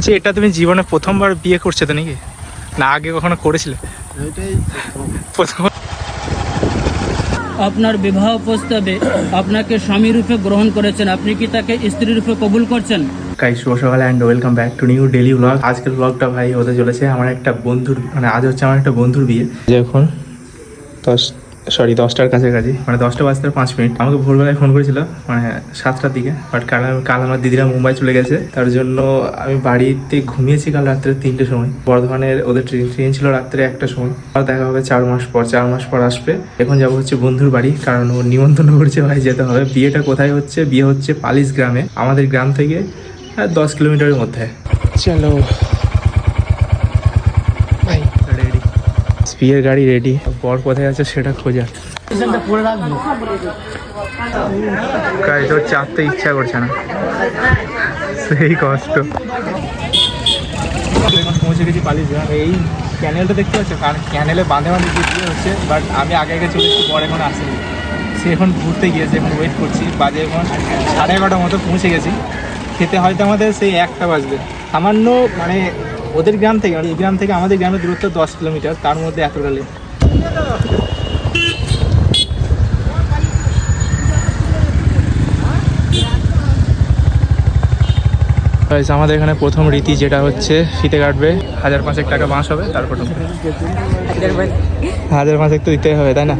আচ্ছা এটা তুমি জীবনে প্রথমবার বিয়ে করছ তো নাকি? না আগে কখনো করেছিলে? এটাই প্রথম। আপনার বিবাহ প্রস্তাবে আপনাকে স্বামী রূপে গ্রহণ করেছেন। আপনি কি তাকে স্ত্রী রূপে কবুল করছেন? গাই শুভ সকাল and welcome back to new daily blog আজকের ব্লগটা ভাই হতে চলেছে আমার একটা বন্ধুর মানে আজ হচ্ছে আমার একটা বন্ধুর বিয়ে। যে এখন দশ সরি দশটার কাছাকাছি মানে দশটা বাজতে পাঁচ মিনিট। আমাকে ভোরবেলায় ফোন করেছিল মানে সাতটার দিকে বাট কাল কাল আমার দিদিরা মুম্বাই চলে গেছে, তার জন্য আমি বাড়িতে ঘুমিয়েছি কাল রাত্রে তিনটের সময়। বর্ধমানের ওদের ট্রেন ট্রেন ছিল রাত্রে একটা সময়। আর দেখা হবে চার মাস পর, চার মাস পর আসবে। এখন যাব হচ্ছে বন্ধুর বাড়ি, কারণ ও নিমন্ত্রণ করছে ভাই যেতে হবে। বিয়েটা কোথায় হচ্ছে? বিয়ে হচ্ছে পালিশ গ্রামে, আমাদের গ্রাম থেকে দশ কিলোমিটারের মধ্যে। চলো ভাই রেডি বিয়ের গাড়ি রেডি বর কোথায় আছে সেটা খোঁজা। গাড়ি তো চাপতে ইচ্ছা করছে না। সেই কষ্ট। পৌঁছে গেছি পালিশ গ্রাম এই ক্যানেলটা দেখতে পাচ্ছ? কারণ ক্যানেলে বাঁধে বাঁধে গিয়ে বিয়ে হচ্ছে বাট আমি আগে আগে চলে এসেছি, বর এখন আসেনি। সে এখন ঘুরতে গিয়েছে, এখন ওয়েট করছি। বাজে এখন সাড়ে এগারোটার মতো পৌঁছে গেছি। খেতে হয়তো আমাদের সেই একটা বাজবে। সামান্য মানে ওদের গ্রাম থেকে মানে এই গ্রাম থেকে আমাদের গ্রামের দূরত্ব দশ কিলোমিটার তার মধ্যে এতটা লেট Guys, আমাদের এখানে প্রথম রীতি যেটা হচ্ছে ফিতে কাটবে হাজার পাঁচেক টাকা বাঁশ হবে তারপর। হাজার পাঁচেক তো দিতেই হবে তাই না?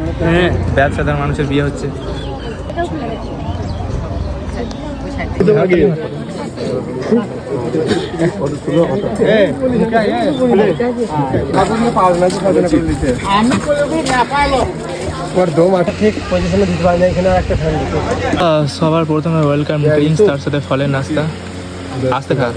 ব্যবসাদার মানুষের বিয়ে হচ্ছে। সবার প্রথমে ওয়েলকাম ড্রিঙ্কস তার সাথে ফলের নাস্তা। আসতে খা।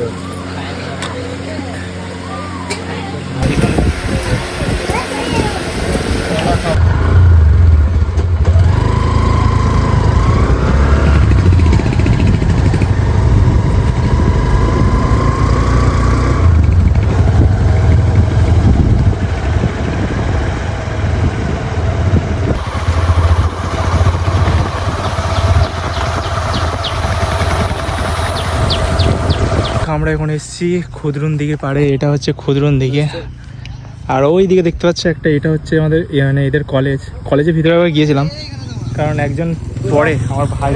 আমরা এখন এসেছি ক্ষুদ্রুন দিকে পাড়ে, এটা হচ্ছে ক্ষুদ্রুন দিকে আর ওই দিকে দেখতে পাচ্ছ একটা, এটা হচ্ছে আমাদের মানে এদের কলেজ কলেজের ভিতরে আবার গিয়েছিলাম, কারণ একজন পড়ে, আমার ভাই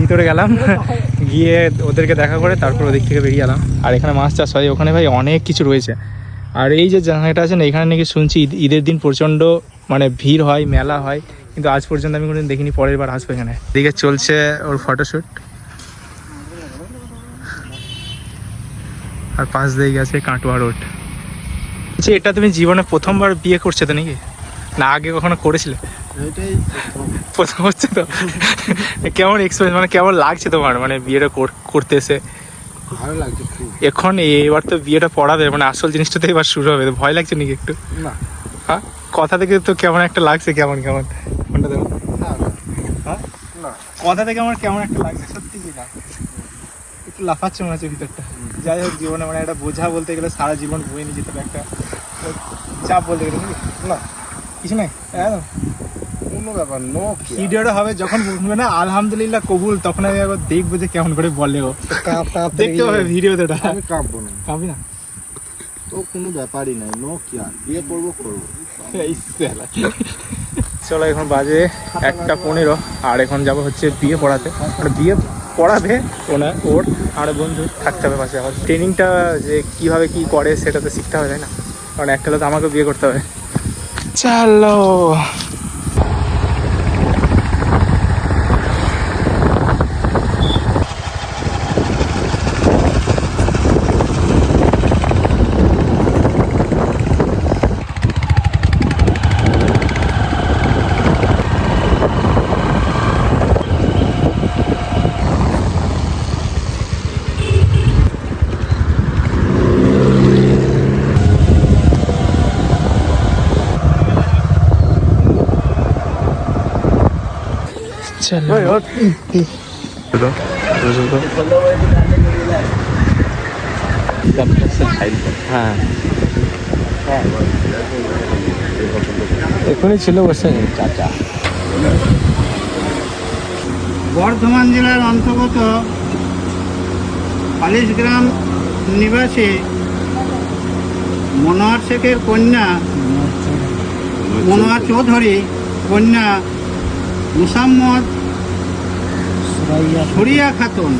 ভিতরে গেলাম, গিয়ে ওদেরকে দেখা করে তারপর ওদিক থেকে বেরিয়ে গেলাম আর এখানে মাছ চাষ হয়, ওখানে ভাই অনেক কিছু রয়েছে। আর এই যে জায়গাটা আছে না, এখানে নাকি শুনছি ঈদ- ঈদের দিন প্রচণ্ড মানে ভিড় হয়, মেলা হয়, কিন্তু আজ পর্যন্ত আমি কোনোদিন দেখিনি, পরের বার আসব এখানে। এদিকে চলছে ওর ফটোশ্যুট আর পাশ দিয়ে গেছে কাটোয়া রোড আচ্ছা এটা তুমি জীবনে প্রথমবার বিয়ে করছ তো নাকি? না আগে কখনো করেছিলে? এটাই প্রথম হচ্ছে তো? কেমন এক্সপিরিয়েন্স মানে কেমন লাগছে তোমার? মানে বিয়েটা কর- করতে এসে ভালো লাগছে এখন এবার তো বিয়েটা পড়াবে মানে আসল জিনিসটা তো এবার শুরু হবে। তো ভয় লাগছে নাকি একটু? না। হ্যাঁ? কথা থেকে তো কেমন একটা লাগছে কেমন কেমন? কোনটা দেখো না না। হ্যাঁ? না। কথা থেকে আমার কেমন একটা লাগছে? সত্যি কি না? একটু লাফাচ্ছে মনে হচ্ছে ভিতরটা। যাই হোক জীবনে মানে একটা বোঝা বলতে গেলে সারা জীবন বয়ে নিয়ে যেতে হবে একটা চাপ বলতে গেলে? না কিছু নেই একদম কোনো ব্যাপার নো ভিডিওটা হবে যখন বলবে না আলহামদুলিল্লাহ কবুল তখন আমি একবার দেখব যে কেমন করে বলে ও। দেখতে হবে ভিডিওতে আমি কাঁপবো না। কাঁপি না? তো কোনো ব্যাপারই নাই নো কি আর বিয়ে করব করব। চলো এখন বাজে একটা পনেরো আর এখন যাব হচ্ছে বিয়ে পড়াতে। মানে বিয়ে পড়াবে। ওনার ওর আর বন্ধু থাকতে হবে পাশে। আবার ট্রেনিংটা যে কীভাবে কী করে সেটা তো শিখতে হবে তাই না? কারণ একটা হলে তো আমাকে বিয়ে করতে হবে। চলো। হ্যাঁ। এখনই ছিল বসে চাচা। বর্ধমান জেলার অন্তর্গত পালিশ গ্রাম নিবাসী মনোয়ার শেখের কন্যা মনোয়ার চৌধুরী কন্যা মুসাম্মদ সুরিয়া খাতুন।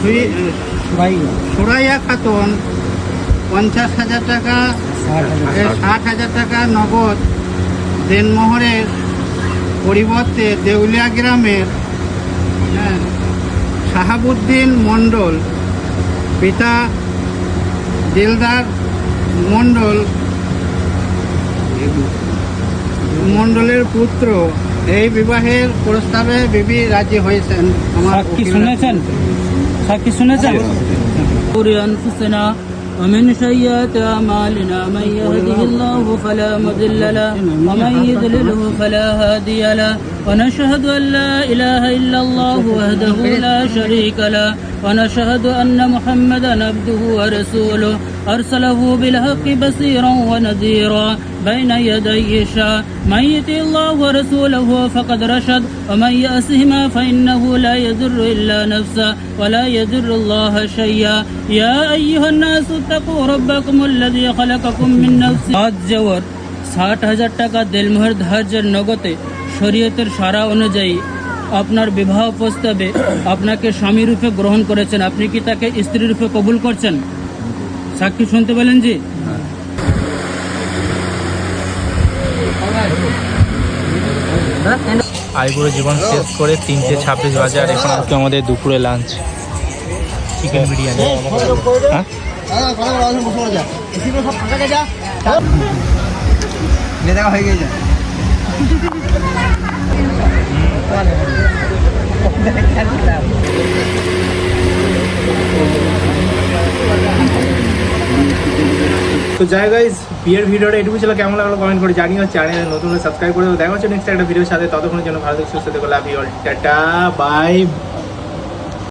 সুরি- সুরাইয়া। খাতুন পঞ্চাশ হাজার টাকা। ষাট হাজার টাকা নগদ দেনমোহরের পরিবর্তে দেউলিয়া গ্রামের হ্যাঁ, শাহাবুদ্দিন মণ্ডল পিতা দিলদার মণ্ডল মণ্ডলের পুত্র এই বিবাহের প্রস্তাবে বিবি রাজি হয়েছেন সাক্ষী শুনেছেন? সাক্ষী শুনেছেন? أنفسنا ومن سيئات أعمالنا من يهده الله فلا مضل له ومن يضلله فلا هادي له ونشهد أن لا إله إلا الله وحده لا شريك له ونشهد أن محمدا عبده ورسوله أرسله بالحق بصيرا ونذيرا بين يدي الشاء من يطع الله ورسوله فقد رشد ومن يأسهما فإنه لا يضر إلا نفسه ولا يضر الله شيئا يا أيها الناس اتقوا ربكم الذي خلقكم من نفس আজ জওয়ার ষাট হাজার টাকা দেলমোহর ধার্যের নগদে শরীয়তের সারা অনুযায়ী আপনার বিবাহ প্রস্তাবে আপনাকে স্বামী রূপে গ্রহণ করেছেন আপনি কি তাকে স্ত্রী রূপে কবুল করছেন সাক্ষী শুনতে পেলেন জি আইবুড়ো জীবন শেষ করে তিনটে ছাব্বিশ বাজে আর এখন আজকে আমাদের দুপুরে লাঞ্চ চিকেন বিরিয়ানি। হ্যাঁ হয়ে? গেছে। তো যাই গাইজ বিয়ের ভিডিওটা এটুকু ছিল। কেমন লাগল কমেন্ট করে জানি হচ্ছে চ্যানেলে নতুন সাবস্ক্রাইব করে দেখা হচ্ছে নেক্সট একটা ভিডিওর সাথে। ততক্ষণের জন্য ভালো থেকে, সুস্থ থেকে। লাভ অল টাটা বাই